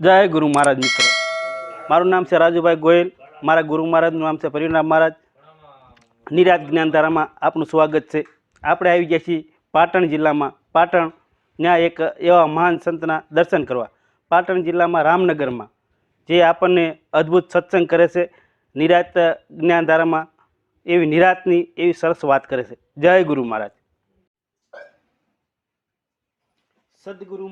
જય ગુરુ મહારાજ મિત્રો. મારું નામ છે રાજુભાઈ ગોયલ. મારા ગુરુ મહારાજનું નામ છે પરિણામ મહારાજ. નિરાજ જ્ઞાનધારામાં આપનું સ્વાગત છે. આપણે આવી ગયા છીએ પાટણ જિલ્લામાં. પાટણ ત્યાં એક એવા મહાન સંતના દર્શન કરવા. પાટણ જિલ્લામાં રામનગરમાં. જે આપણને અદ્ભુત સત્સંગ કરે છે. નિરાત જ્ઞાનધારામાં એવી નિરાતની એવી સરસ વાત કરે છે. જય ગુરુ મહારાજ. સદગુરુ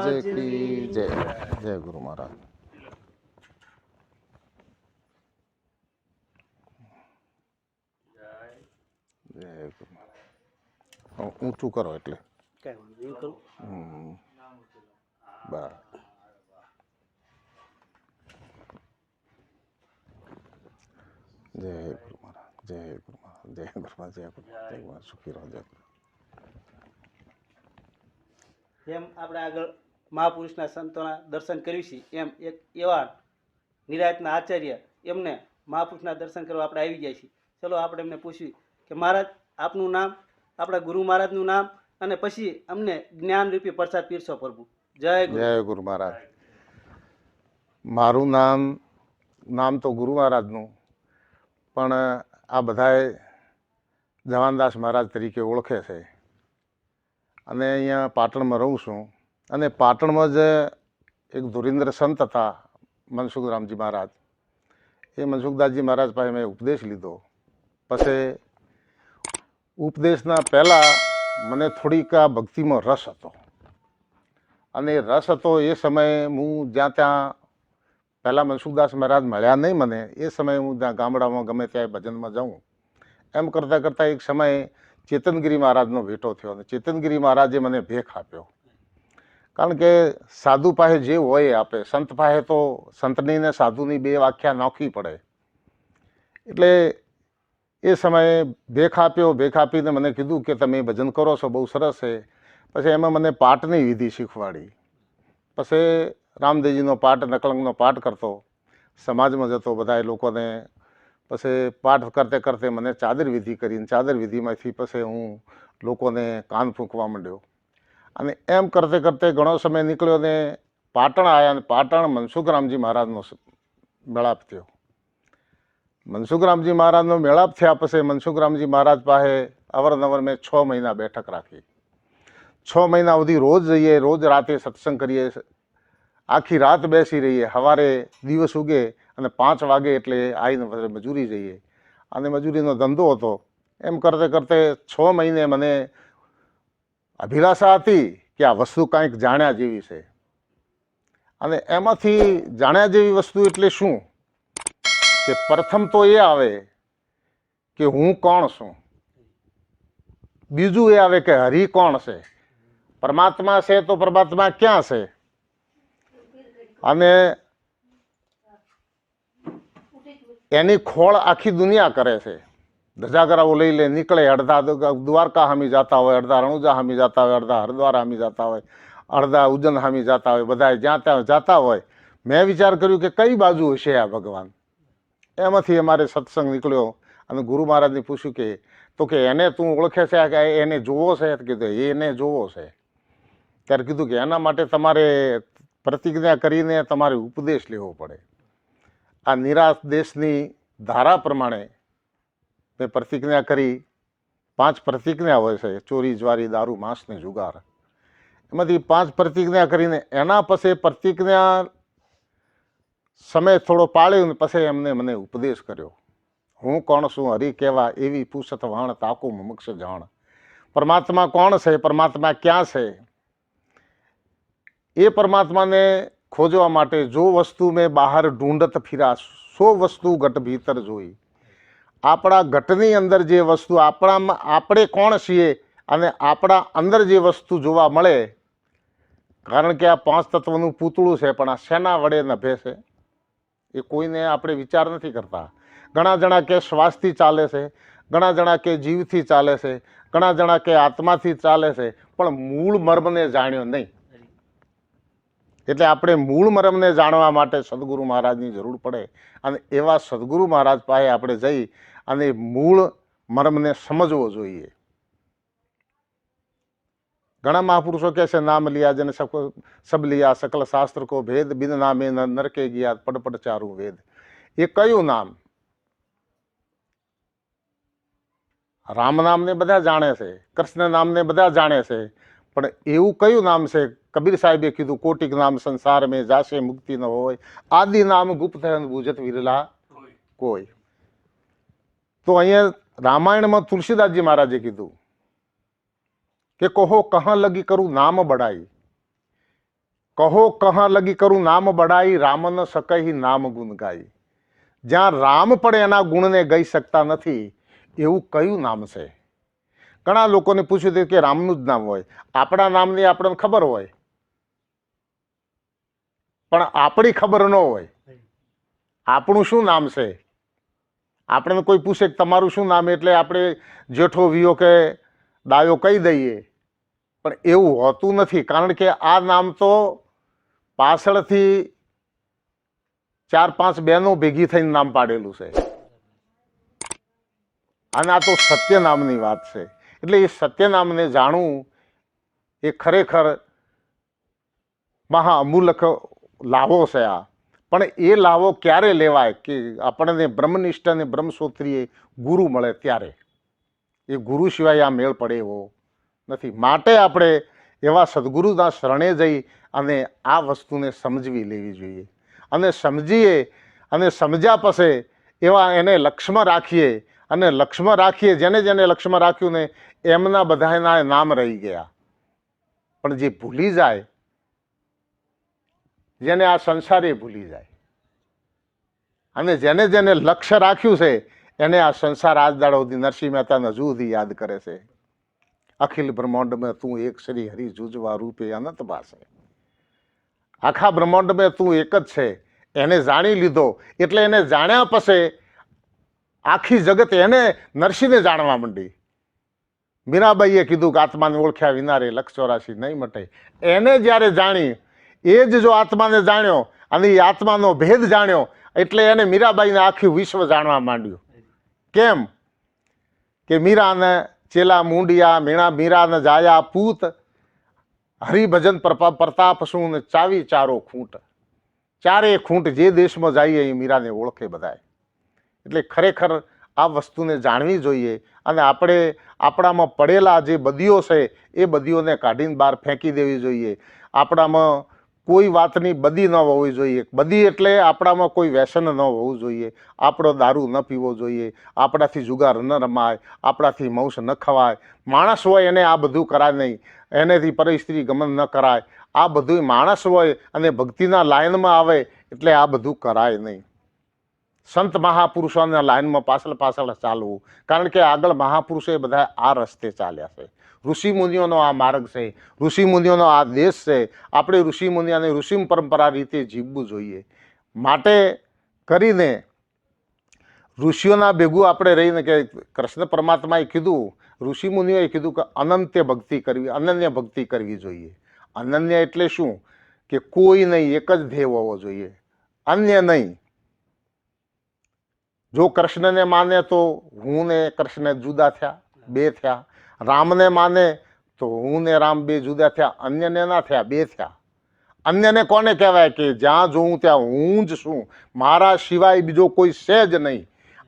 જય મહારાજ કી જય જય ગુરુ મહારાજ જય ગુરુ મહારાજ હવે ઊંચું કરો એટલે। કઈ વાંધો નહીં, કરું. હમ. બરાબર. જય ગુરુ મહારાજ જય ગુરુ મહારાજ જય ગુરુ મહારાજ જય ગુરુ મહારાજ જય ગુરુ મહારાજ સુખી રહો જય ગુરુ જેમ આપણે આગળ મહાપુરુષના સંતોના દર્શન કર્યું છે એમ એક એવા નિરાયતના આચાર્ય એમને મહાપુરુષના દર્શન કરવા આપણે આવી ગયા છીએ. ચલો આપણે એમને પૂછ્યું કે મહારાજ, આપનું નામ, આપણા ગુરુ મહારાજનું નામ અને પછી અમને જ્ઞાનરૂપી પ્રસાદ પીરસો પ્રભુ. જય જય ગુરુ મહારાજ. મારું નામ નામ તો ગુરુ મહારાજનું, પણ આ બધાએ જવાનદાસ મહારાજ તરીકે ઓળખે છે. અને અહીંયા પાટણમાં રહું છું. અને પાટણમાં જ એક ધુરીન્દ્ર સંત હતા મનસુખ રામજી મહારાજ. એ મનસુખદાસજી મહારાજ પાસે મેં ઉપદેશ લીધો. પછી ઉપદેશના પહેલાં મને થોડીક આ ભક્તિમાં રસ હતો. અને રસ હતો એ સમયે હું જ્યાં ત્યાં પહેલાં મનસુખદાસ મહારાજ મળ્યા નહીં મને, એ સમયે હું ત્યાં ગામડામાં ગમે ત્યાં ભજનમાં જાઉં. એમ કરતાં કરતાં એક સમયે ચેતનગીરી મહારાજનો ભેટો થયો અને ચેતનગીરી મહારાજે મને ભેખ આપ્યો. કારણ કે સાધુ પાસે જે હોય એ આપે. સંત પાસે તો સંતની ને સાધુની બે વ્યાખ્યા નાખવી પડે. એટલે એ સમયે ભેખ આપ્યો. ભેખ આપીને મને કીધું કે તમે ભજન કરો છો, બહુ સરસ છે. પછી એમાં મને પાઠની વિધિ શીખવાડી. પછી રામદેવજીનો પાઠ, નકલંગનો પાઠ કરતો. સમાજમાં જતો બધા લોકોને પછી પાઠ કરતે કરતે મને ચાદર વિધિ કરીને, ચાદર વિધિમાંથી પછી હું લોકોને કાન ફૂંકવા માંડ્યો. અને એમ કરતે કરતે ઘણો સમય નીકળ્યો ને પાટણ આવ્યા અને પાટણ મનસુખરામજી મહારાજનો મેળાપ થયો. મનસુખરામજી મહારાજનો મેળાપ થયા પછી મનસુખરામજી મહારાજ પાસે અવરનવર મેં છ મહિના બેઠક રાખી. છ મહિના સુધી રોજ જઈએ, રોજ રાતે સત્સંગ કરીએ, આખી રાત બેસી રહીએ સવારે દિવસ ઉગે અને પાંચ વાગે એટલે આવીને મજૂરી જઈએ. અને મજૂરીનો ધંધો હતો. એમ કરતે કરતે છ મહિને મને અભિલાષા હતી કે આ વસ્તુ કાંઈક જાણ્યા જેવી છે. અને એમાંથી જાણ્યા જેવી વસ્તુ એટલે શું? કે પ્રથમ તો એ આવે કે હું કોણ છું? બીજું એ આવે કે હરિ કોણ છે? પરમાત્મા છે તો પરમાત્મા ક્યાં છે? અને એની ખોળ આખી દુનિયા કરે છે. ધજાગરાઓ લઈ લે, નીકળે, અડધા દ્વારકા હામી જતા હોય, અડધા રણુજા હામી જતા હોય, અડધા હરિદ્વાર હામી જતા હોય, અડધા ઉજ્જૈન હામી જતા હોય, બધા જ્યાં ત્યાં જતા હોય. મેં વિચાર કર્યું કે કઈ બાજુ હશે આ ભગવાન? એમાંથી અમારે સત્સંગ નીકળ્યો. અને ગુરુ મહારાજને પૂછ્યું કે, તો કે એને તું ઓળખે છે? કે એને જોવો છે? કીધું એને જોવો છે. ત્યારે કીધું કે એના માટે તમારે પ્રતિજ્ઞા કરીને તમારે ઉપદેશ લેવો પડે. આ નિરાશ દેશની ધારા પ્રમાણે મેં પ્રતિજ્ઞા કરી. પાંચ પ્રતિજ્ઞા હોય છે, ચોરી જ્વારી દારૂ, માંસ ને જુગાર. એમાંથી પાંચ પ્રતિજ્ઞા કરીને એના પછી પ્રતિજ્ઞા સમય થોડો પાળ્યો ને પછી એમને મને ઉપદેશ કર્યો. હું કોણ છું? હરી કહેવા એવી પૂછત વાણ, તાકુ, મુમુક્ષ જાણ. પરમાત્મા કોણ છે? પરમાત્મા ક્યાં છે? એ પરમાત્માને ખોજવા માટે જો વસ્તુ મેં બહાર ઢૂંઢત ફિરા, સો વસ્તુ ઘટ ભીતર જોઈ. આપણા ઘટની અંદર જે વસ્તુ, આપણામાં, આપણે કોણ છીએ અને આપણા અંદર જે વસ્તુ જોવા મળે, કારણ કે આ પાંચ તત્વનું પૂતળું છે, પણ આ શેના વડે નભે છે, એ કોઈને આપણે વિચાર નથી કરતા. ઘણા જણા કે શ્વાસથી ચાલે છે, ઘણા જણા કે જીવથી ચાલે છે, ઘણા જણા કે આત્માથી ચાલે છે, પણ મૂળ મર્મને જાણ્યો નહીં. એટલે આપણે મૂળ મરમને જાણવા માટે સદગુરુ મહારાજની જરૂર પડે અને એવા સદગુરુ મહારાજ પાસે આપણે જઈ અને મૂળ મરમને સમજવો જોઈએ. ઘણા મહાપુરુષો કહે છે, નામ લિયા જેને સબ લિયા સકલ શાસ્ત્ર કો ભેદ, બિન નામે નરકે ગયા પડપડ ચારું વેદ. એ કયું નામ? રામ નામને બધા જાણે છે, કૃષ્ણ નામને બધા જાણે છે, પણ એવું કયું નામ છે કબીર સાહેબે કીધું કોટિક નામ સંસાર મેં જાશે મુક્તિ ન હોય. આદિ નામ ગુપ્ત ભૂજત વિરલા કોઈ. તો અહીંયા રામાયણમાં તુલસીદાસજી મહારાજે કીધું કે કહો કહા લગી કરું નામ બડાઈ. કહો કહા લગી કરું નામ બડાઈ રામ ન શકઈ નામ ગુણ ગાઈ. જ્યાં રામ પણ એના ગુણને ગઈ શકતા નથી એવું કયું નામ છે? ઘણા લોકોને પૂછ્યું હતું કે રામનું જ નામ હોય. આપણા નામની આપણને ખબર હોય. પણ આપણી ખબર ન હોય. આપણું શું નામ છે? આપણને કોઈ પૂછે કે તમારું શું નામ? એટલે આપણે જેઠો વિયો કે દાયો કહી દઈએ. પણ એવું હોતું નથી. કારણ કે આ નામ તો પાછળથી ચાર પાંચ બહેનો ભેગી થઈને નામ પાડેલું છે. અને આ તો સત્ય નામની વાત છે. એટલે એ સત્ય નામને જાણવું એ ખરેખર મહા અમૂલક લાભો છે આ. પણ એ લાવો ક્યારે લેવાય કે આપણને બ્રહ્મનિષ્ઠ અને બ્રહ્મસૂત્રીએ ગુરુ મળે ત્યારે? એ ગુરુ સિવાય આ મેળ પડે એવો નથી. માટે આપણે એવા સદગુરુના શરણે જઈ અને આ વસ્તુને સમજવી લેવી જોઈએ. અને સમજીએ અને સમજ્યા પછી એવા એને લક્ષ્યમાં રાખીએ અને લક્ષ્યમાં રાખીએ, જેને જેને લક્ષ્યમાં રાખ્યું ને એમના બધાના નામ રહી ગયા. પણ જે ભૂલી જાય જેને આ સંસારે ભૂલી જાય. અને જેને જેને લક્ષ્ય રાખ્યું છે, એને આ સંસાર આજ દાડો સુધી નરસિંહ મહેતાને હજુ સુધી યાદ કરે છે. અખિલ બ્રહ્માંડમાં તું એક શ્રી હરિ જુજવા રૂપે અનંત પાસે આખા બ્રહ્માંડમાં તું એક જ છે. એને જાણી લીધો. એટલે એને જાણ્યા પછી આખી જગત એને નરસિંહને જાણવા માંડી. મીરાબાઈએ કીધું કે આત્માને ઓળખ્યા વિના રે લક્ષ ચોરાશી નહીં મટે. એને જ્યારે જાણી એ જ જો આત્માને જાણ્યો અને એ આત્માનો ભેદ જાણ્યો, એટલે એને મીરાબાઈને આખી વિશ્વ જાણવા માંડ્યું. કેમ? કે મીરાને ચેલા મુંડિયા, મીણા મીરાને જાયા પૂત, હરિભજન પ્રતાપ શું ને ચાવી ચારો ખૂંટ. ચારે ખૂંટ જે દેશમાં જઈએ એ મીરાને ઓળખે બધાય. એટલે ખરેખર આ વસ્તુને જાણવી જોઈએ અને આપણે આપણામાં પડેલા જે બદીઓ છે, એ બદીઓને કાઢીને બહાર ફેંકી દેવી જોઈએ. આપણામાં કોઈ વાતની બદી ન હોવી જોઈએ. બદી એટલે આપણામાં કોઈ વ્યસન ન હોવું જોઈએ. આપણો દારૂ ન પીવો જોઈએ. આપણાથી જુગાર ન રમાય. આપણાથી માંસ ન ખવાય. માણસ હોય એને આ બધું કરાય નહીં. એનેથી પરિસ્ત્રી ગમન ન કરાય. આ બધું માણસ હોય અને ભક્તિના લાઈનમાં આવે એટલે આ બધું કરાય નહીં. સંત મહાપુરુષોના લાઈનમાં પાછળ પાછળ ચાલવું. કારણ કે આગળ મહાપુરુષો એ બધા આ રસ્તે ચાલ્યા છે. ઋષિ મુનિઓનો આ માર્ગ છે, ઋષિમુનિઓનો આ દેશ છે, આપણે ઋષિ મુનિ અને ઋષિ પરંપરા રીતે જીવવું જોઈએ. માટે કરીને ઋષિઓના ભેગું આપણે રહીને કે કૃષ્ણ પરમાત્માએ કીધું, ઋષિમુનિઓએ કીધું કે અનંત્ય ભક્તિ કરવી, અનન્ય ભક્તિ કરવી જોઈએ. અનન્ય એટલે શું? કે કોઈ નહીં, એક જ ધ્યેય હોવો જોઈએ. અન્ય નહીં. જો કૃષ્ણને માને તો હું ને કૃષ્ણ જુદા થયા, બે થયા. રામને માને તો હું ને રામ બે જુદા થયા, અન્યને ના થયા, બે થયા. અન્યને કોને કહેવાય કે જ્યાં જોઉં ત્યાં હું જ છું. મારા સિવાય બીજો કોઈ છે જ નહીં.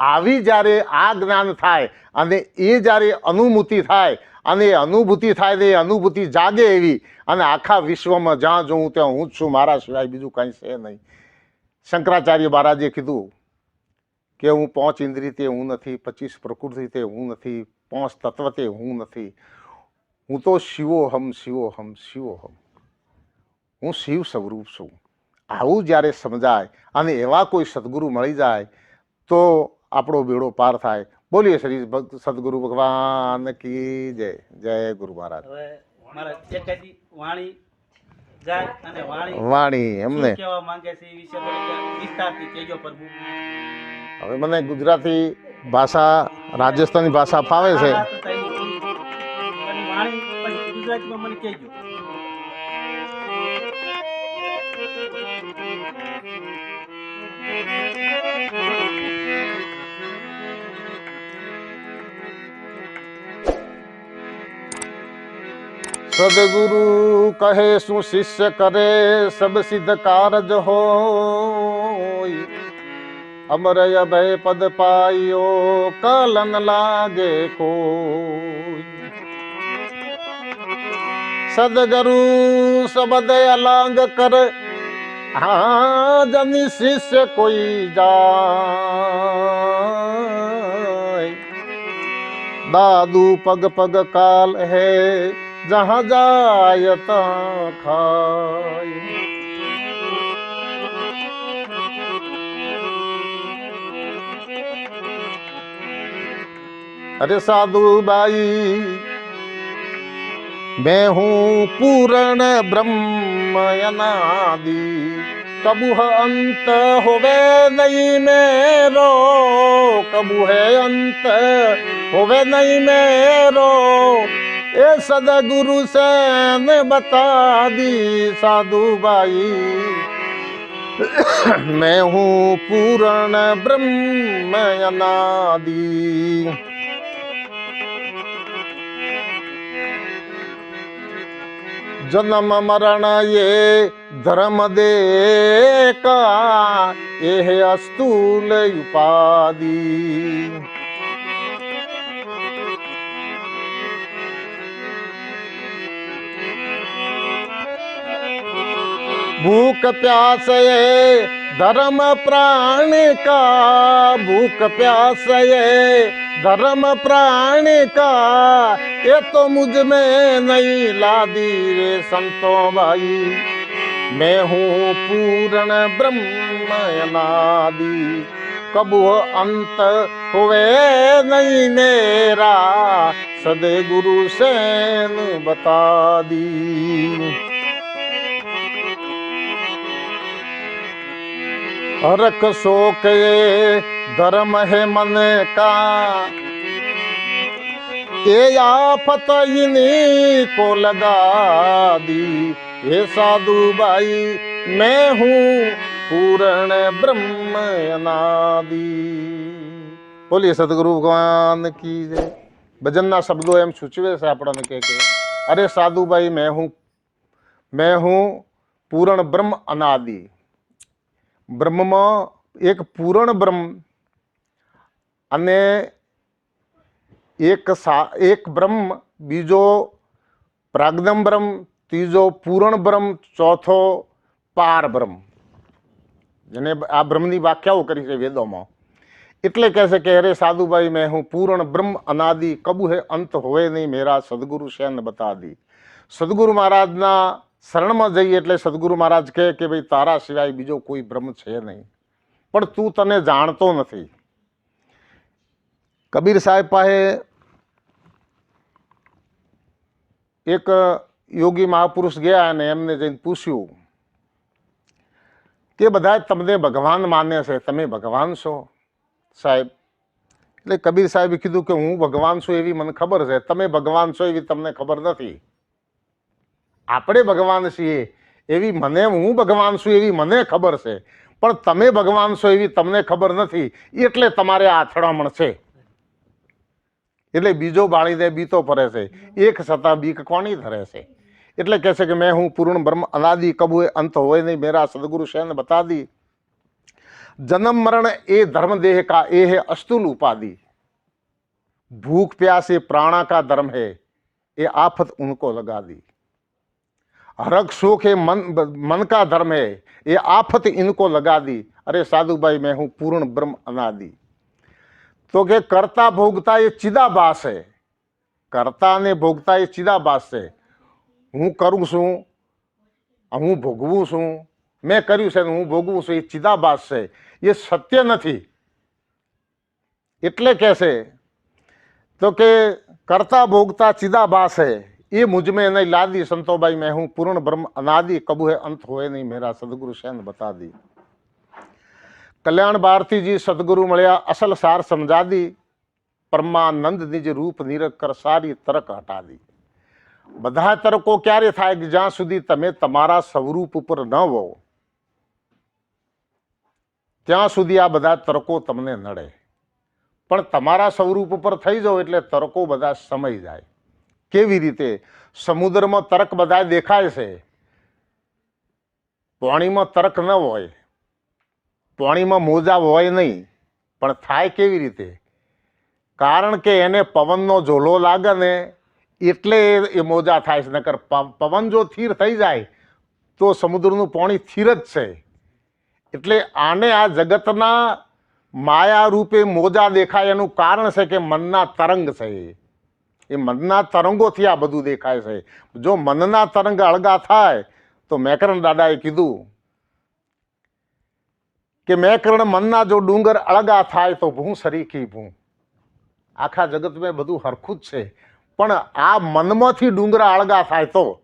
આવી જ્યારે આ જ્ઞાન થાય અને એ જ્યારે અનુભૂતિ થાય અને એ અનુભૂતિ થાય ને એ અનુભૂતિ જાગે એવી અને આખા વિશ્વમાં જ્યાં જોઉં ત્યાં હું જ છું, મારા સિવાય બીજું કાંઈ છે નહીં. શંકરાચાર્ય મહારાજે કીધું કે હું પાંચ ઇન્દ્રિય તે હું નથી, પચીસ પ્રકૃતિ તે હું નથી પાંચ તત્વ તે હું નથી. હું તો શિવોહમ શિવોહમ શિવોહમ. હું શિવ સ્વરૂપ છું. આવું જ્યારે સમજાય અને એવા કોઈ સદગુરુ મળી જાય તો આપણો બેડો પાર થાય. બોલીએ શ્રી સદગુરુ ભગવાન કી જય. જય ગુરુ મહારાજ. વાણી વાણી એમને. હવે મને ગુજરાતી ભાષા રાજસ્થાની ભાષા ફાવે છે. સદગુરુ કહે શું શિષ્ય કરે? સબ સિદ્ધ કારજ હોય અમરય ભય પદ પાયો કલન લાગે કો સદગુરુ શબ્દ અલાંગ કર હા જન શિષ્ય કોઈ જાય. દાદુ પગ પગ કાલ હે જहाँ જાય તાં ખાય. अरे साधु बाई मैं हूँ पूर्ण ब्रह्म अनादि कबू है अंत होवे नहीं मेरो कबू है अंत होवे नहीं मेरो ए सदगुरु से ने बता दी साधु बाई मैं हूँ पूर्ण ब्रह्म अनादि જન્મ મરણ એ ધર્મ દેકા એ અસ્તુલ ઉપાદી ભૂખ પ્યાસ એ ધર્મ પ્રાણ કા ભૂખ પ્યાસ એ ધર્મ પ્રાણ કા એ તો મુજ મેં નહીં લાદી રે સંતો ભાઈ. મેં હું પૂરણ બ્રહ્મ નાદી કબુ અંત હોવે નહીં મેરા સદગુરુ સેન બતા દી હરખ શોક એ ધર્મ હે મને કા? એ આફત ઇની કો લગા દી હે સાધુ ભાઈ મેં હું પૂરણ બ્રહ્મ અનાદી. બોલીએ સદગુરુ ભગવાન કી જય. ભજનના શબ્દો એમ સૂચવે છે આપણને કે અરે સાધુભાઈ મેં હું મેં હું પૂરણ બ્રહ્મ અનાદી. બ્રહ્મમાં એક પૂરણ બ્રહ્મ અને એક સા, એક બ્રહ્મ, બીજો પ્રાગદમ બ્રહ્મ, ત્રીજો પૂરણ બ્રહ્મ, ચોથો પાર બ્રહ્મ. જેને આ બ્રહ્મની વ્યાખ્યાઓ કરી છે વેદોમાં. એટલે કહે છે કે, અરે સાધુભાઈ, મેં હું પૂર્ણ બ્રહ્મ અનાદિ કબુ હે અંત હોય નહીં, મેરા સદગુરુ શેન બતા દી સદગુરુ મહારાજના શરણમાં જઈએ એટલે સદગુરુ મહારાજ કહે કે ભાઈ, તારા સિવાય બીજો કોઈ બ્રહ્મ છે નહીં. પણ તું તને જાણતો નથી. કબીર સાહેબ પાસે એક યોગી મહાપુરુષ ગયા અને એમને જઈને પૂછ્યું કે બધા તમને ભગવાન માને છે, તમે ભગવાન છો? સાહેબ, એટલે કબીર સાહેબે કીધું કે હું ભગવાન છું એવી મને ખબર છે. તમે ભગવાન છો એવી તમને ખબર નથી. આપણે ભગવાન છીએ, એવી મને હું ભગવાન છું એવી મને ખબર છે. પણ તમે ભગવાન છો એવી તમને ખબર નથી, એટલે તમારે આ અથડામણ છે. એટલે બીજો બાળીને બીતો ફરે છે. એક છતાં બીક કોની ધરે છે? એટલે કહે છે કે મેં હું પૂર્ણ બ્રહ્મ અનાદિ કબુ અંત હોય નહીં, મેરા સદગુરુ શૈન બતા દી જન્મ મરણ એ ધર્મ દેહ કા એ હે અસ્તુલ ઉપાધિ. ભૂખ પ્યાસ એ પ્રાણા કા ધર્મ હે, એ આફત ઉનકો લગાદી. हरक सुख ये मन मन का धर्म है ये आफत इनको लगा दी अरे साधु भाई मैं हूं पूर्ण ब्रह्म अनादि तो કે કરતા ભોગતા એ ચિદાભાસ છે કરતા ને ભોગતા એ ચિદાભાસ છે હું કરું છું હું ભોગવું છું મેં કર્યું છે ને હું ભોગવું છું એ ચિદાભાસ છે એ સત્ય નથી એટલે કે છે તો કે કરતા ભોગતા ચિદાભાસ है એ મુજમે નહીં લાદી સંતોબાઈ મેં હું પૂર્ણ બ્રહ્મ અનાદિ કબુહે અંત હોય નહીં મેરા સદગુરુ શેન બતા દી કલ્યાણ ભારતીજી સદગુરુ મળ્યા, અસલ સાર સમજા દી પરમાનંદ નિજ રૂપ નીરક કર સારી તરક હટા દી બધા તરકો ક્યારે થાય કે જ્યાં સુધી તમે તમારા સ્વરૂપ ઉપર ન હોવ ત્યાં સુધી આ બધા તરકો તમને નડે. પણ તમારા સ્વરૂપ ઉપર થઈ જાઓ એટલે તરકો બધા સમય જાય. કેવી રીતે સમુદ્રમાં તરક બધા દેખાય છે? પાણીમાં તરક ન હોય, પાણીમાં મોજા હોય નહીં, પણ થાય કેવી રીતે? કારણ કે એને પવનનો ઝોલો લાગે ને, એટલે એ- એ મોજા થાય છે. નકર પવન જો થીર થઈ જાય, તો સમુદ્રનું પાણી થીર જ છે. એટલે આને આ જગતના માયા રૂપે મોજા દેખાય એનું કારણ છે કે મનના તરંગ છે એ. મનના તરંગોથી આ બધું દેખાય છે. જો મનના તરંગ અળગા થાય, તો મેકરણ દાદાએ કીધું કે મેકરણ મનના જો ડુંગર અળગા થાય, તો ભૂ સરીખી ભૂ આખા જગતમાં બધું હરખું જ છે. પણ આ મનમાંથી ડુંગરા અળગા થાય તો?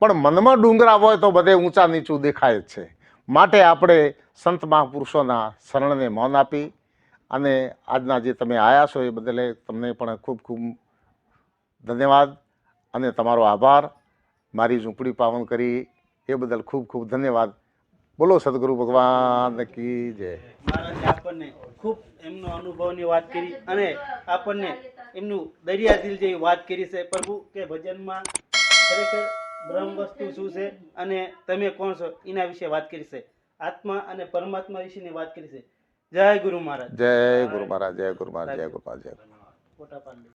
પણ મનમાં ડુંગરા હોય તો બધે ઊંચા નીચું દેખાય જ છે. માટે આપણે સંત મહાપુરુષોના શરણને મૌન આપી અને આજના જે તમે આવ્યા છો એ બદલે તમને પણ ખૂબ ખૂબ ધન્યવાદ અને તમારો આભાર. મારી ઝૂંપડી પાવન કરી. એ બદલ ખૂબ ખૂબ ધન્યવાદ. બોલો સદગુરુ ભગવાન કી જય. મહારાજે આપણને ખૂબ એમનો અનુભવની વાત કરી અને આપણને એમનું દરિયા દિલ જેવી વાત કરી છે. પ્રભુ કે ભજનમાં ખરેખર બ્રહ્મ વસ્તુ શું છે અને તમે કોણ છો? એના વિશે વાત કરી છે. આત્મા અને પરમાત્મા વિશેની વાત કરી છે. જય ગુરુ મહારાજ. જય ગુરુ મહારાજ જય ગુરુ મહારાજ જય ગુરુ મહારાજ જય